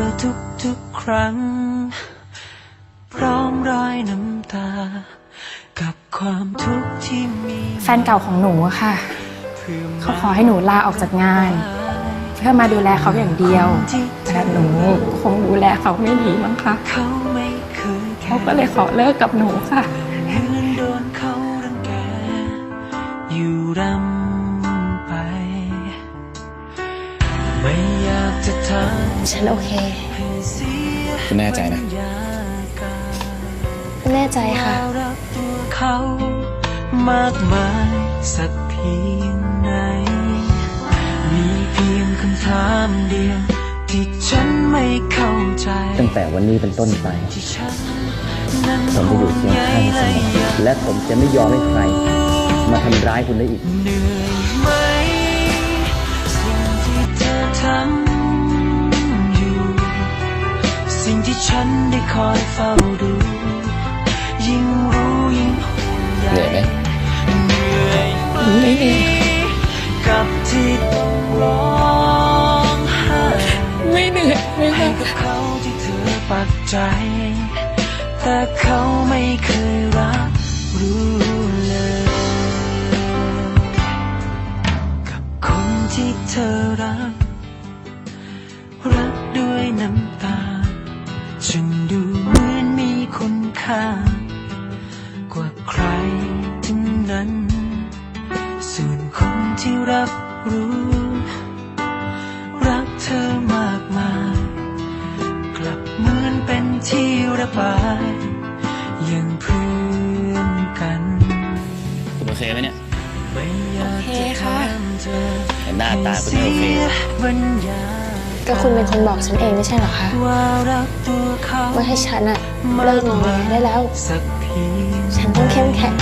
อทุกๆครั้ง พร้อมรอยน้ำตา กับความทุกข์ที่มีแฟนเก่าของหนูอะค่ะพื่มเขาขอให้หนูลาออกจากงาน เพื่อมาดูแลเขาอย่างเดียวแต่หนูคงดูแลเขาไม่ดีมั้งคะเขาไม่เคยแค่เขาก็เลยขอเลิกกับหนูค่ะ ฉันโอเคให้เสียคุณแน่ใจนะบรรยากาศแน่ใจค่ะว่ารักตัวเขามากมายสักเพียงไหน มีเพียงคำถามเดียวที่ฉันไม่เข้าใจ ตั้งแต่วันนี้เป็นต้นไปที่ฉันนั้นผมจะอยู่เคียงข้างเสมอและผมจะไม่ยอมให้ใคร มาทำร้ายคุณได้อีก ที่ฉันได้คอยเฝ้าดู ยิ่งรู้ยิ่งห่วงใยเหนื่อยไหมเหนื่อยไหมไม่เหนื่อยกับที่ต้องร้องไห้ไม่เหนื่อยไม่ให้กับเขาที่เธอปักใจ แต่เขาไม่เคยรับรู้เลย กับคนที่เธอรัก รักด้วยน้ำตา คุณค่า กว่าใครทั้งนั้น ส่วนคนที่รับรู้ รักเธอมากมาย กลับเหมือนเป็นที่ระบายอย่างเพื่อนกันคุณโอเคไหมเนี่ยไม่อยากโอเคจะค่ะทำเธอแต่หน้าตาคุณไม่โอเคให้สียบรรยา ก็คุณเป็นคนบอกฉันเองไม่ใช่เหรอคะว่ารักตัวเขาว่าให้ฉันอะเลิกงอแงได้แล้วสักเพียงฉันต้องเข้มแข็ง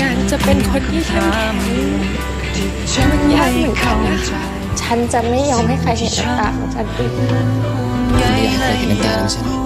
การจะเป็นคนที่เข้มแข็งที่ฉันมันยากเหมือนกันนะใจฉันจะไม่ยอมให้ใครเห็นน้ำตาของฉันอีกใยอยากให้เห็นน้ำตาแล้วใช่